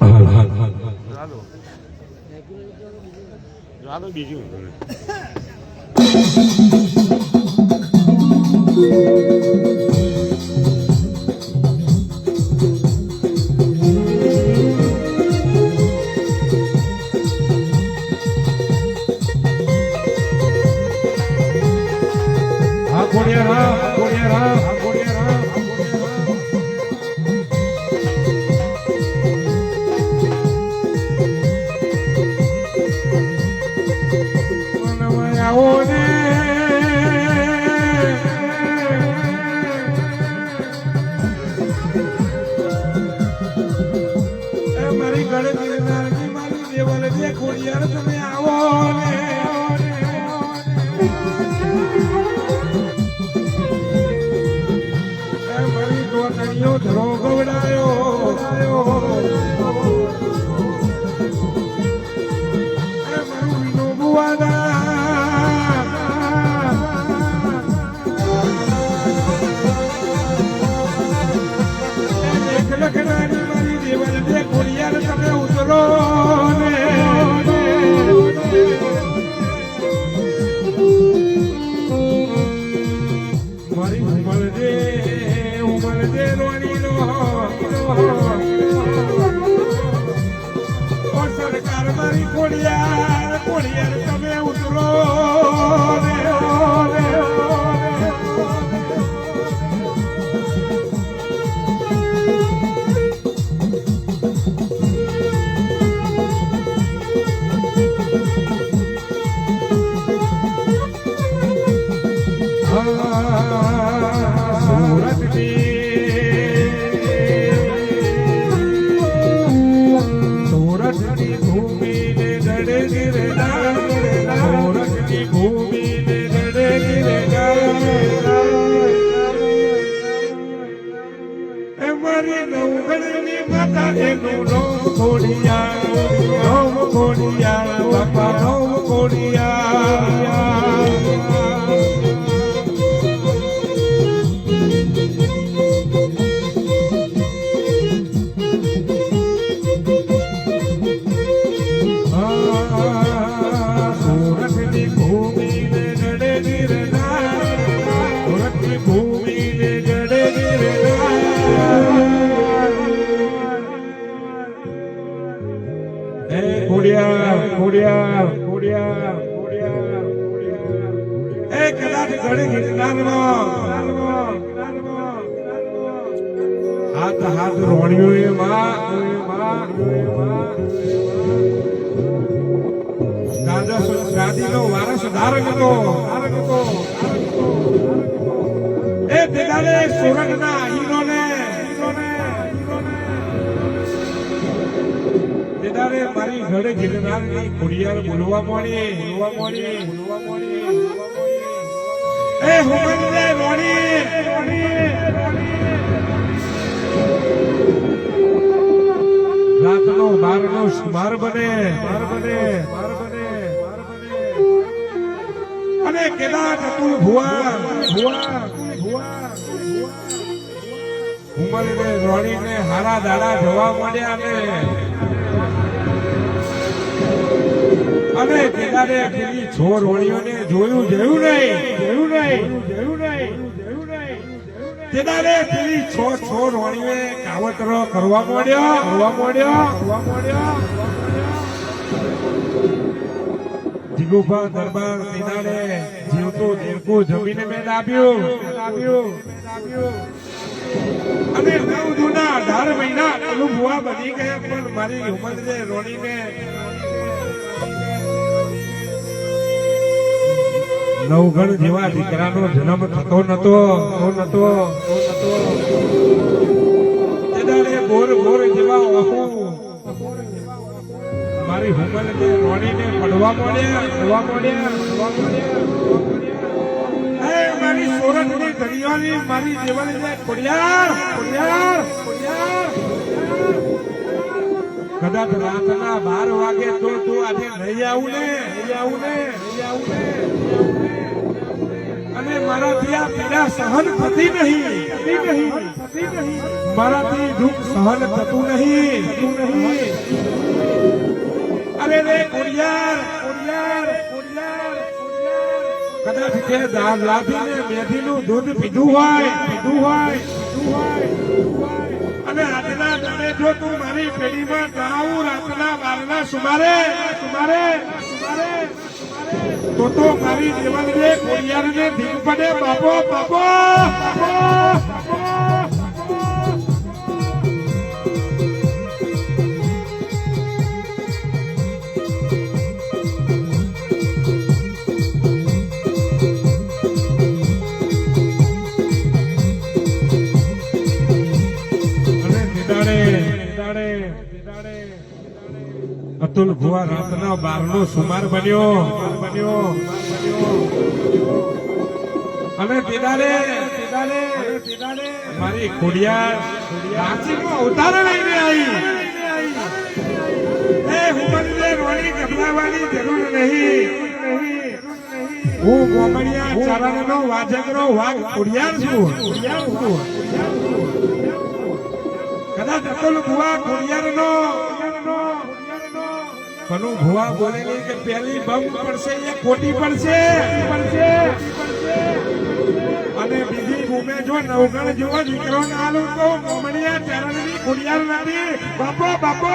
હાલ હાલ હાલ હાલ ચાલો ચાલો બીજું દેવલ જે ખોડિયાર તમે આવો ને. ધરો ગવડાયો. બુવાના ગાદીનો વારસ ધારક હતો એ તેદારે સુરતના હીરોને તેદારે મારી ઘરે ગિરનારની ખોડિયાર બોલવા મળી બોલવા મળી બોલવા મળી એ હુમનને રોણી. રાતનો બારનો બાર બને. અને કેદાર હતું ભુવા ભુવા ઉમરને, રોણીને, હારા દાડા જોવા મળ્યા ને. અને કેદારે પેલી છ રોણીઓને જોયું જોયું જોયું નહીં જોયું નહીં જોયું નહીં. તેદારે પેલી છો છો રોણીઓએ કાવતરો કરવા માંડ્યો કરવા માંડ્યો કરવા માંડ્યો. જીગુભા દરબાર તેદારે જીવતું દેવકું જમીને મેં લાવ્યું દાબ્યું. અને નવ જૂના અઢાર મહિના અનુભવા બની ગયા, પણ મારી ઉંમર છે રોણીને નવગણ જેવા દીકરાનો જન્મ થતો નતો નતો બોર બોર જેવા ઓહો. મારી હુમલ ને પડવા મળ્યા પડવા મળ્યા પડવા મળ્યા. એ મારી મારી દેવાની જે ખોડિયાર ખોડિયાર. રાતના બાર વાગે તો તું આજે ને નહીં આવું ને નહીં આવું ને નહીં આવું ને. અને મારાથી આ પીડા સહન થતી નહીં. થતી મારાથી દુઃખ સહન થતું નહીં. નહીં અરે રે કુરિયાર કુરિયાર કુરિયાર કદાચ તે દાળ લાદીને મેથીનું દૂધ પીધું હોય પીધું હોય પીધું હોય અને આજના દાડે જો તું મારી પેઢીમાં તણાવું રાતના બારના સુમારે સુમારે, તો તો મારી દેવાલને કોડિયારને ભીમ પડે. બાપો બાપો અને અતુલ ભુવા રાતના બારનો સુમાર બન્યો. બન્યો અને તેદાડે તેદાડે તેદાડે મારી ખોડિયાર રાંચીમાં અવતાર લઈને આવી. એ હુમનને રોણી ગભરાવાની જરૂર વાઘ ખોડિયાર છું ખોડિયાર છું. કદાચ અતુલ ભુવા ખોડિયારનો કનુ ભુવા બોલેલી કે પહેલી બમ પડશે એ ખોટી પડશે. પડશે અને બીજી ભૂમે જો નવગણ જેવો દીકરો ના તો મોમણિયા ચરણની ખોડિયાર બાપો બાપો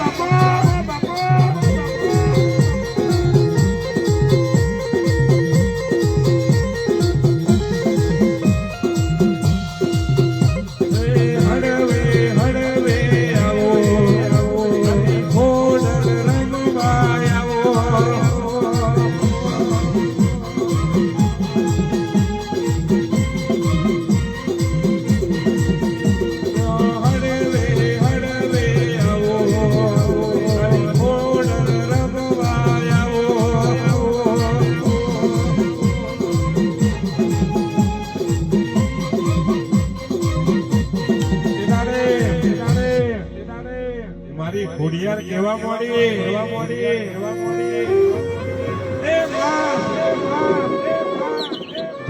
બાપો બાપો.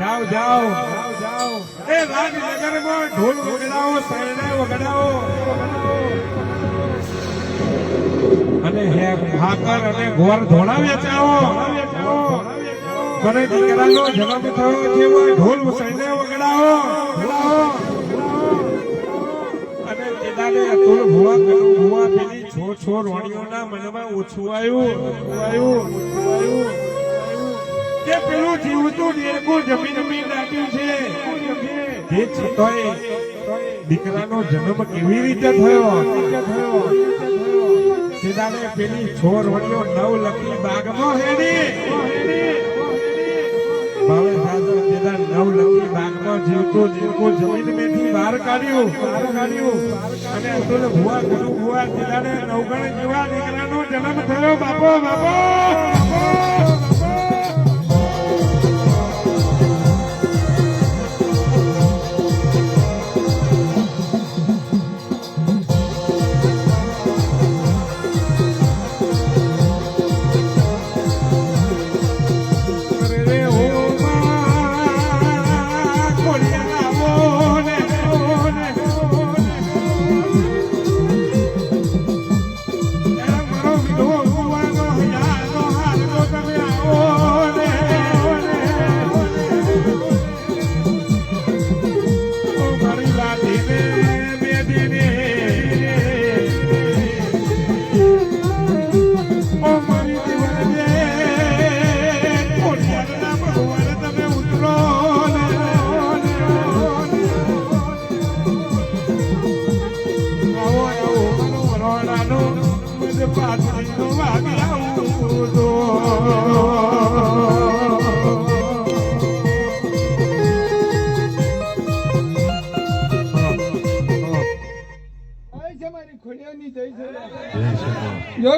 જાઓ જાઓ. એ રાજનગરમાં ઢોલ વગડાવો, શરણાઈ વગડાવો. અને હે ભાકર અને ગોર ધોળા વેચાવો. મને દીકરાનો જન્મ થયો એવા ઢોલ શરણે વગડાવો. વગડાવો અને તેદાને અતુલ ભુવા કરું ભુવા પેલી છો છો રોણીઓના મનમાં ઓછું આવ્યું આવ્યું આવ્યું કે પેલું જીવતું દેરકું જમીન મી નાખ્યું છે. જે છતાંય દીકરાનો જન્મ કેવી રીતે થયો? સીધાને પેલી છોર રોણીઓ નવ લખી બાગમાં હેડી. ભાવે સાધુ બાગમાં જીવતું જીવતું જમીન મેથી બહાર કાઢ્યું. બહાર કાઢ્યું અને અતુલ ભુવા ગુરુ ભુવા તેદાને નવગણ જેવા દીકરાનો જન્મ થયો. બાપો બાપો!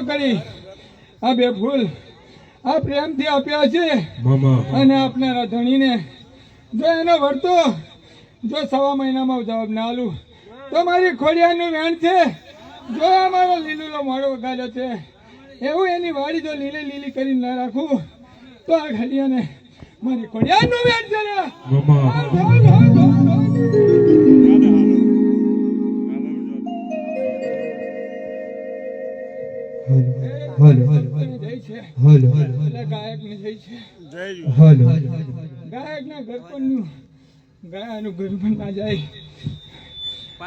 કરી. આ બે ફૂલ આ પ્રેમથી આપ્યા છે. અને આપનારા ધણીને જો એનો વર્તો જો સવા મહિનામાં જવાબ ના આલું તો મારી ખોડિયાનું વેણ છે. જો આ મારો લીલુલો મોડો વગાડ્યો છે એવું એની વાડી જો લીલી લીલી કરી ના રાખું તો આ ઘડિયાને મારી ખોડિયાનું વેણ છે હલો હલો ભક્તની જય છે. હલો ગાયક ના ઘર પણ નું ગાયકના ઘર ઘર પણ ના જાય.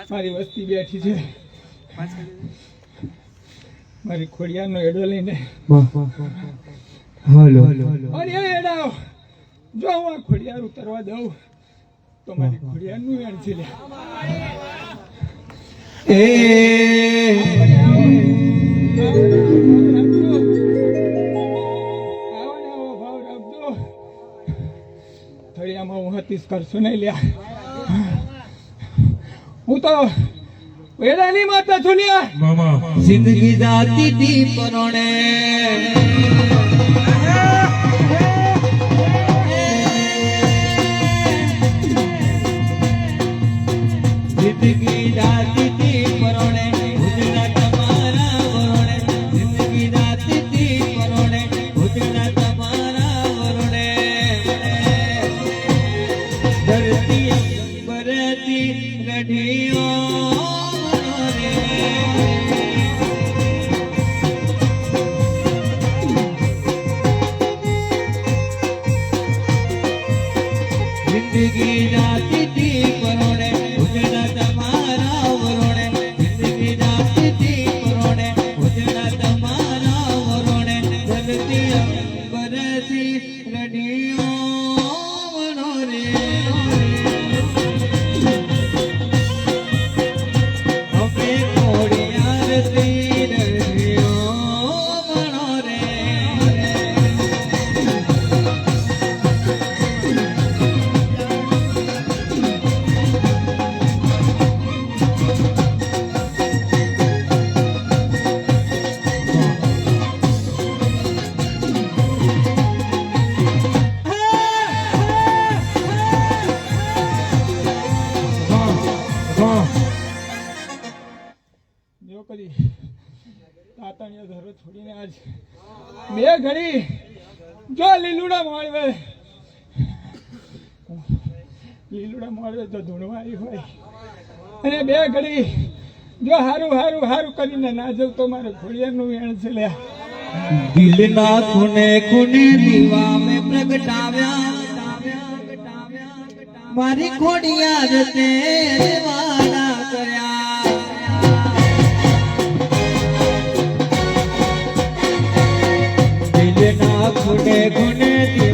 મારી વસ્તી બેઠી છે. મારી ખોડિયાનો એડો લઈને. હલો એ એડાવ જો હું આ ખોડિયાર ઉતરવા દઉં તો મારી ખોડિયારનું વેણ છે લે આવો. હતીશ કરશો નહીં લ્યા. હું તો વેડાની માતા છું લ્યા. જિંદગી જાતી તી પરોણે. જિંદગી જો લીલુડા મળવે લીલુડા મળવે તો ધૂણવા હોય. અને બે ઘડી જો હારું હારું હારું કરીને ના જવું તો મારે ઘોડિયાનું વેણ છે લ્યા. દિલના ખૂને મારી કર્યા. દિલના ખૂને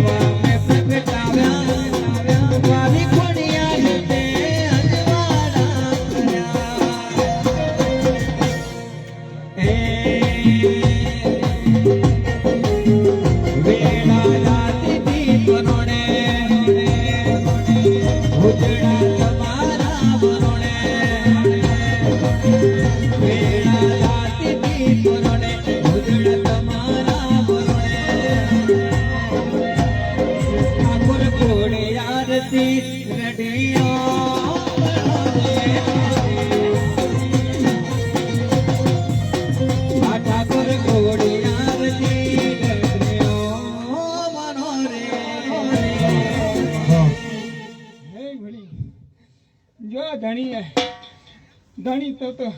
ધણી તો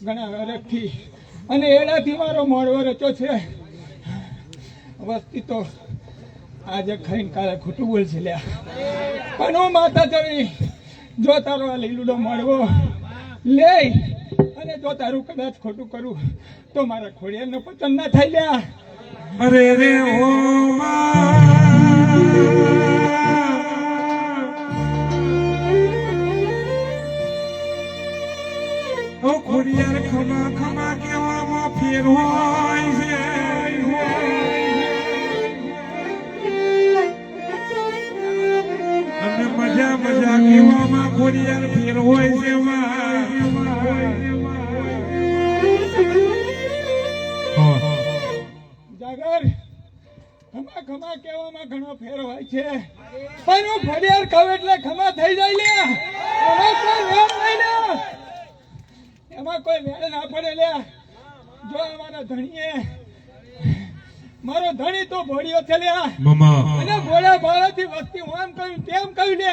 ઘણા વરખથી અને એડાથી મારો મોડવો રચો છે. વસ્તી તો આજે ખાઈને કાલે ખોટું બોલશે લ્યા. પણ હું માતા ચડી જો તારો આ લીલુડો મળવો લે અને જો તારું કદાચ ખોટું કરું તો મારા ખોડિયાનો પતન ના થાય લ્યા. અરે રે ઓ ઓ ખોડિયાર ખમા ખમા કેવામાં ફેર હોય છે અને મજા મજા કેવામાં ખોડિયાર ફેર હોય છે, જાગર, ખમા કહેવામાં ઘણો ફેર હોય છે. પણ હું ફરિયાર કહું એટલે ખમા થઈ જાય લે એમાં કોઈ નહીં ને પડે લે જો અમારા ધણીએ મારો ધણી તો ભોળિયો છે લે અને ભોળા ભાડાથી વસ્તી હું આમ કહ્યું તેમ કહ્યું લે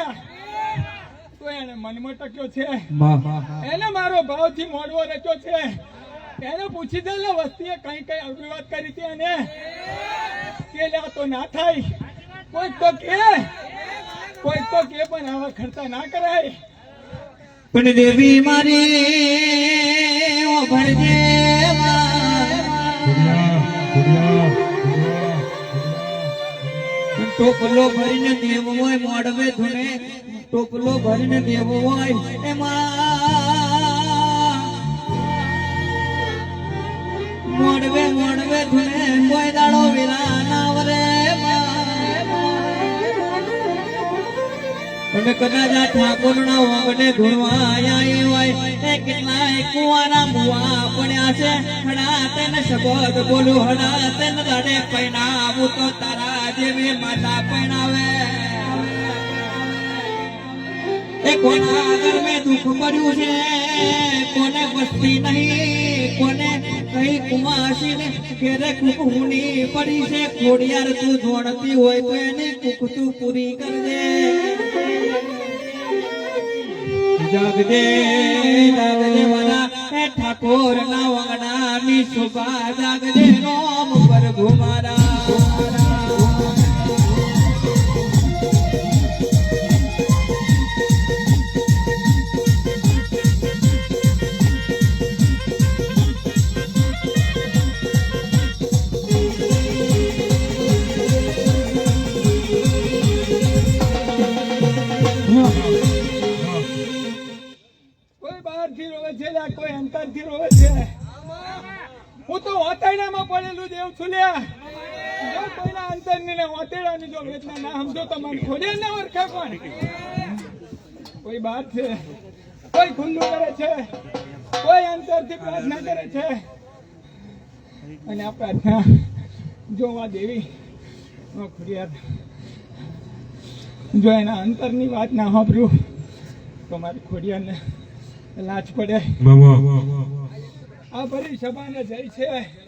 તો એને મનમાં ટક્યો છે. એને મારો ભાવથી મોડવો રચ્યો છે. એને પૂછી દે લે વસ્તીએ કઈ કઈ વાત કરી હતી એને? કે લે તો ના થાય. કોઈ તો કે. કોઈ તો કે પણ આવા ખર્ચા ના કરાય. પણ દેવી મારી ટોપલો ભરીને દેવો હોય, મોડવે ધૂણે ટોપલો ભરીને દેવો હોય એમાં મોડવે મોડવે ધૂણે કોઈ દાડો વિરા ના અને કદાચ ઠાકોરના વાગને ધૂણવા આયા હોય, એ કેટલાય કુવાના મુવા પડ્યા છે. હડા તેને શબ્દ બોલું હડા તેને દાડે પૈણાવું તો તારા જેવી માતા પૈણાવે. એ કોના આગળ મેં દુઃખ પડ્યું છે? કોને વસ્તી નહીં? કોને કઈ કુમાસી ને ઘેરે કુકુની પડી છે? ખોડિયાર તું જોડતી હોય તો એની કુક તું પૂરી કરજે. જાગજે જાગજે મારા એ ઠાકોર ના વંગના ની શોભા જાગજે રોમ પ્રભુ મારા. લ્યા થી રોવે છે. હું તો વાતાવરણમાં પડેલું જેવું છું લ્યા. જો કોઈના અંતરની ને વાતેડાની જો વેદના ના સમજો તો મને ખોડે ના ઓળખે કોણ? કોઈ બહાર છે. કોઈ ખુલ્લું કરે છે. કોઈ અંતરથી પ્રાર્થના કરે છે. અને આ પ્રાર્થના જોવા દેવી. ખુડિયાર ખોડિયાર. જો એના અંતરની વાત ના સાંભળ્યું તો મારી ખોડિયાને લાજ પડે. આ ભરી સભાને જઈ છે.